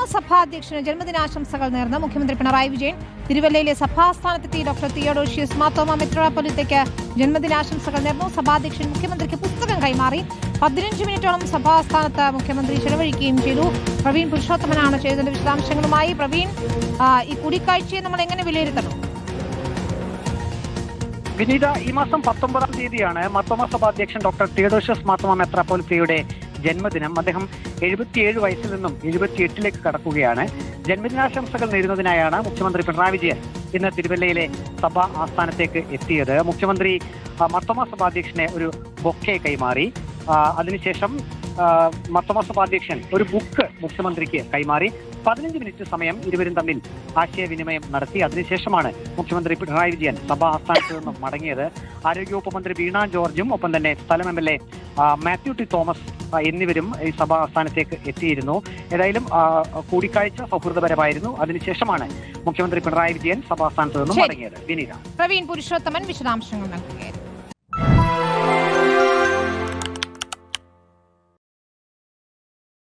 മാർത്തോമ സഭാധ്യക്ഷന് ജന്മദിനാശംസകൾ നേർന്ന് മുഖ്യമന്ത്രി പിണറായി വിജയൻ തിരുവല്ലയിലെ സഭാസ്ഥാനത്തെത്തി ഡോക്ടർ തിയോഡോഷ്യസ് മാത്തോമ മെത്രോപ്പൊലിത്തയ്ക്ക് ജന്മദിനാശംസകൾ നേർന്നു. സഭാധ്യക്ഷൻ മുഖ്യമന്ത്രിക്ക് പുസ്തകം കൈമാറി. പതിനഞ്ച് മിനിറ്റോളം സഭാസ്ഥാനത്ത് മുഖ്യമന്ത്രി ചെലവഴിക്കുകയും ചെയ്തു. പ്രവീൺ പുരുഷോത്തമനാണ് ചെയ്തതിന്റെ വിശദാംശങ്ങളുമായി. പ്രവീൺ ഈ കൂടിക്കാഴ്ചയെ നമ്മൾ എങ്ങനെ വിലയിരുത്തണം വിനീത ഈ മാസം പത്തൊമ്പതാം തീയതിയാണ് മർത്തോമ സഭാധ്യക്ഷൻ ഡോക്ടർ തിയഡോഷ്യസ് മാർത്തോമ മെത്രാപ്പോലിത്തയുടെ ജന്മദിനം. അദ്ദേഹം എഴുപത്തിയേഴ് വയസ്സിൽ നിന്നും എഴുപത്തിയെട്ടിലേക്ക് കടക്കുകയാണ്. ജന്മദിനാശംസകൾ നേരുന്നതിനായാണ് മുഖ്യമന്ത്രി പിണറായി വിജയൻ ഇന്ന് തിരുവല്ലയിലെ സഭാ ആസ്ഥാനത്തേക്ക് എത്തിയത്. മുഖ്യമന്ത്രി മർത്തോമ സഭാധ്യക്ഷനെ ഒരു ബൊക്കെ കൈമാറി. അതിനുശേഷം മർത്തോമ സഭാധ്യക്ഷൻ ഒരു ബുക്ക് മുഖ്യമന്ത്രിക്ക് കൈമാറി. പതിനഞ്ച് മിനിറ്റ് സമയം ഇരുവരും തമ്മിൽ ആശയവിനിമയം നടത്തി. അതിനുശേഷമാണ് മുഖ്യമന്ത്രി പിണറായി വിജയൻ സഭാ ആസ്ഥാനത്ത് നിന്നും മടങ്ങിയത്. ആരോഗ്യവകുപ്പ് മന്ത്രി വീണ ജോർജും ഒപ്പം തന്നെ സ്ഥലം M L A Mathew T Thomas എന്നിവരും ഈ സഭാ ആസ്ഥാനത്തേക്ക് എത്തിയിരുന്നു. ഏതായാലും കൂടിക്കാഴ്ച സൗഹൃദപരമായിരുന്നു. അതിനുശേഷമാണ് മുഖ്യമന്ത്രി പിണറായി വിജയൻ സഭാ ആസ്ഥാനത്ത് നിന്നും മടങ്ങിയത്. വിനീത. പ്രവീൺ പുരുഷോത്തമൻ വിശദാംശങ്ങൾ നൽകുകയായിരുന്നു.